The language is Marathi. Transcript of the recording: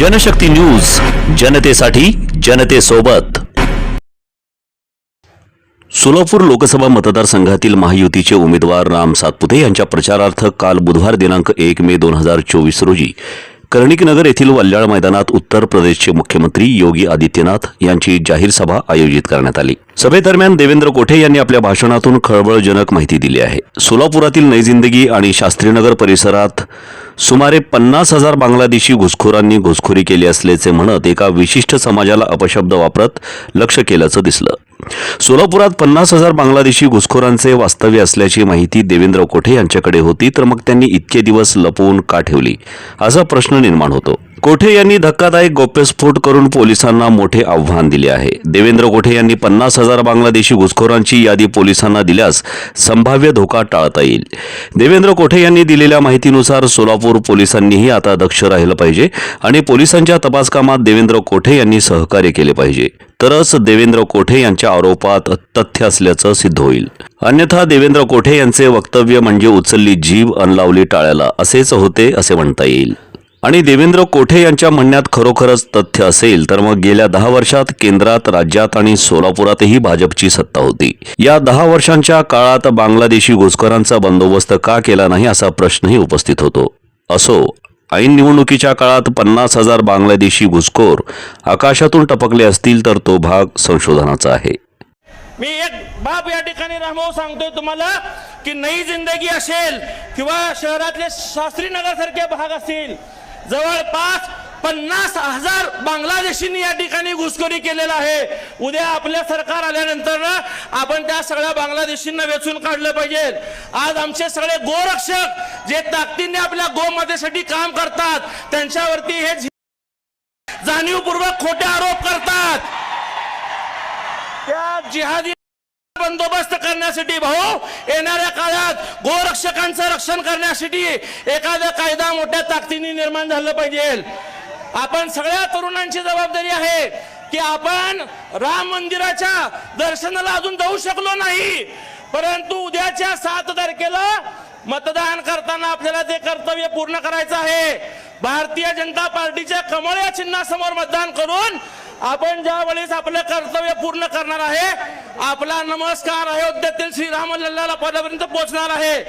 जनशक्ती न्यूज जनतेसाठी जनतेसोबत. सोलापूर लोकसभा मतदारसंघातील महायुतीचे उमेदवार राम सातपुते यांच्या प्रचारार्थ काल बुधवार दिनांक एक मे दोन हजार चोवीस रोजी कर्णिकनगर येथील वल्याळ मैदानात उत्तर प्रदेशचे मुख्यमंत्री योगी आदित्यनाथ यांची जाहीर सभा आयोजित करण्यात आली. सभेदरम्यान देवेंद्र कोठे यांनी आपल्या भाषणातून खळबळजनक माहिती दिली आहे. सोलापुरातील नई जिंदगी आणि शास्त्रीनगर परिसरात सुमारे पन्नास हजार बांगलादेशी घुसखोरांनी घुसखोरी केली असल्याचे म्हणत एका विशिष्ट समाजाला अपशब्द वापरत लक्ष केल्याचं दिसलं. सोलापुरात पन्नास हजार बांगलादेशी घुसखोरांचे वास्तव्य असल्याची माहिती देवेंद्र कोठे यांच्याकडे होती तर मग त्यांनी इतके दिवस लपवून का ठेवली? असा प्रश्न निर्माण होतो. कोठे यांनी धक्कादायक गोप्यस्फोट करून पोलिसांना मोठे आव्हान दिले आहे? देवेंद्र कोठे यांनी पन्नास हजार बांगलादेशी घुसखोरांची यादी पोलिसांना दिल्यास संभाव्य धोका टाळता येईल? देवेंद्र कोठे यांनी दिलेल्या माहितीनुसार सोलापूर पोलिसांनीही आता दक्ष राहिलं पाहिजे आणि पोलिसांच्या तपास कामात देवेंद्र कोठे यांनी सहकार्य केले पाहिजे? तरच देवेंद्र कोठे यांच्या आरोपात तथ्य असल्याचं सिद्ध होईल. अन्यथा देवेंद्र कोठे यांचे वक्तव्य म्हणजे उचलली जीभ अनलावली टाळ्याला असेच होते असे म्हणता येईल. आणि देवेंद्र कोठे यांच्या म्हणण्यात खरोखरच तथ्य असेल तर मग गेल्या दहा वर्षात केंद्रात राज्यात आणि सोलापुरातही भाजपची सत्ता होती. या दहा वर्षांच्या काळात बांगलादेशी घुसखोरांचा बंदोबस्त का केला नाही असा प्रश्नही उपस्थित होतो. असो ऐन निवडणुकीच्या काळात पन्नास हजार बांगलादेशी घुसखोर आकाशातून टपकले असतील तर तो भाग संशोधनाचा आहे. मी एक बाब या ठिकाणी रामभाऊ सांगतोय तुम्हाला की नई जिंदगी असेल किंवा शहरातले शास्त्रीनगर सारखे भाग असतील जवळपास पन्नास हजार बांगलादेशींनी या ठिकाणी घुसखोरी केलेला आहे. उद्या आपल्या सरकार आल्यानंतर ना आपण त्या सगळ्या बांगलादेशींना वेचून काढलं पाहिजे. आज आमचे सगळे गोरक्षक जे ताकदीने आपल्या गोमातेसाठी काम करतात त्यांच्यावरती हे जाणीवपूर्वक खोटे आरोप करतात. त्या जिहादी बंदोबस्त करण्यासाठी भाऊ येणाऱ्या काळात गोरक्षकांचं रक्षण करण्यासाठी एखादा कायदा मोठ्या ताकदीने निर्माण झालं पाहिजे. आपण सगळ्या तरुणांची जबाबदारी आहे की आपण राम मंदिराच्या दर्शनाला अजून जाऊ शकलो नाही. परंतु उद्याच्या सात तारखेला मतदान करताना आपल्याला ते कर्तव्य पूर्ण करायचं आहे. भारतीय जनता पार्टीच्या कमळ या चिन्हासमोर मतदान करून आपण ज्या वेळेस आपलं कर्तव्य पूर्ण करणार आहे आपला नमस्कार अयोध्येतील श्रीराम लल्लाला पदापर्यंत पोहोचणार आहे.